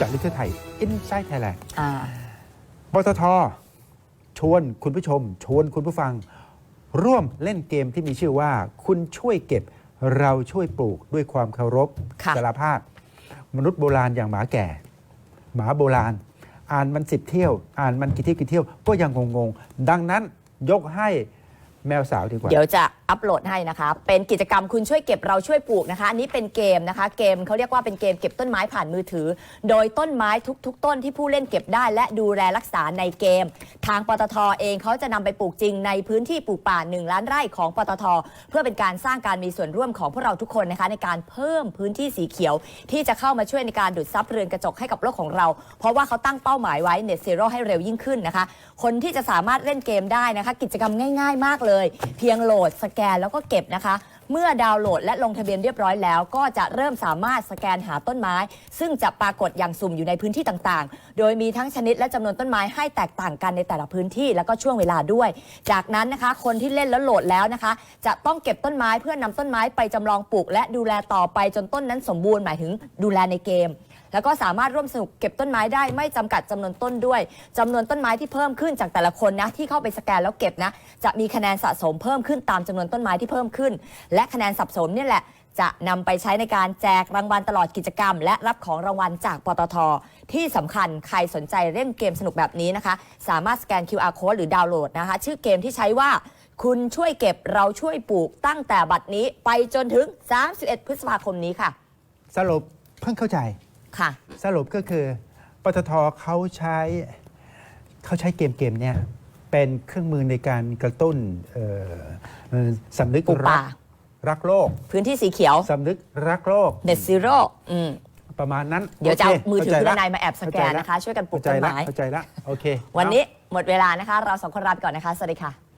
เจาะลึกทั่วไทย Inside Thailand อ่า ปตทชวนคุณผู้ชม ชวนคุณผู้ฟัง ร่วมเล่นเกมที่มีชื่อว่า คุณช่วยเก็บเราช่วยปลูกด้วยความเคารพค่ะ สารภาพ มนุษย์โบราณอย่างหมาแก่ หมาโบราณ อ่านมันสิบเที่ยว อ่านมันกี่เที่ยวกี่เที่ยวก็ยังงงๆ ดังนั้นยกให้แมวสาวดีกว่า เดี๋ยวจะ อัปโหลดให้นะคะ เป็นกิจกรรมคุณช่วยเก็บเราช่วยปลูกนะคะ อันนี้เป็นเกมนะคะ เกมเขาเรียกว่าเป็นเกมเก็บต้นไม้ผ่านมือถือ โดยต้นไม้ทุก ๆ ต้นที่ผู้เล่นเก็บได้ และดูแลรักษาในเกม ทางปตทเองเขาจะนำไปปลูกจริงในพื้นที่ปลูกป่า 1 ล้านไร่ของปตท เพื่อเป็นการสร้างการมีส่วนร่วมของพวกเราทุกคนนะคะในการเพิ่มพื้นที่สีเขียว ที่จะเข้ามาช่วยในการดูดซับเรือนกระจกให้กับโลกของเรา เพราะว่าเขาตั้งเป้าหมายไว้ Net Zero ให้เร็วยิ่งขึ้นนะคะ คนที่จะสามารถเล่นเกมได้นะคะ กิจกรรมง่าย ๆ มากเลย เพียงโหลดสแกนแล้วก็เก็บนะคะ เมื่อดาวน์โหลดและลงทะเบียนเรียบร้อยแล้ว ก็จะเริ่มสามารถสแกนหาต้นไม้ ซึ่งจะปรากฏอย่างสุ่มอยู่ในพื้นที่ต่างๆ โดยมีทั้งชนิดและจำนวนต้นไม้ให้แตกต่างกันในแต่ละพื้นที่แล้วก็ช่วงเวลาด้วย จากนั้นนะคะคนที่เล่นแล้วโหลดแล้วนะคะ จะต้องเก็บต้นไม้เพื่อนำต้นไม้ไปจำลองปลูก และดูแลต่อไปจนต้นนั้นสมบูรณ์หมายถึงดูแลในเกม แล้วก็สามารถร่วมสนุกเก็บต้นไม้ได้ไม่จำกัดจำนวนต้นด้วยจำนวนต้นไม้ที่เพิ่มขึ้นจากแต่ละคนนะที่เข้าไปสแกนแล้วเก็บนะจะมีคะแนนสะสมเพิ่มขึ้นตามจำนวนต้นไม้ที่เพิ่มขึ้น และคะแนนสะสมเนี่ยแหละ จะนำไปใช้ในการแจกรางวัลตลอดกิจกรรม และรับของรางวัลจากปตท ที่สำคัญใครสนใจเล่นเกมสนุกแบบนี้นะคะ สามารถสแกน QR code หรือดาวน์โหลดนะคะ ชื่อเกมที่ใช้ว่า คุณช่วยเก็บเราช่วยปลูกตั้งแต่บัดนี้ไปจนถึง 31 พฤษภาคมนี้ค่ะ สรุปเพิ่งเข้าใจ ค่ะ สรุปก็คือปตทเขาใช้เขาใช้เกมเกมเนี่ยเป็นเครื่องมือในการกระตุ้นเอ่อเอ่อสำนึกปลูกรัป่ารักโลกพื้นที่สีเขียว สำนึกรักโลก Net Zero อืม ประมาณนั้นเดี๋ยวจะเอาโคมือถือเข้คุณใจละนายมาแอบสแกนนะคะช่วยกันปลูกเข้าใจต้นละไม้เข้าใจละโอเควันนี้เอาหมดเวลานะคะ เราสองคนลาไปก่อนนะคะ สวัสดีค่ะ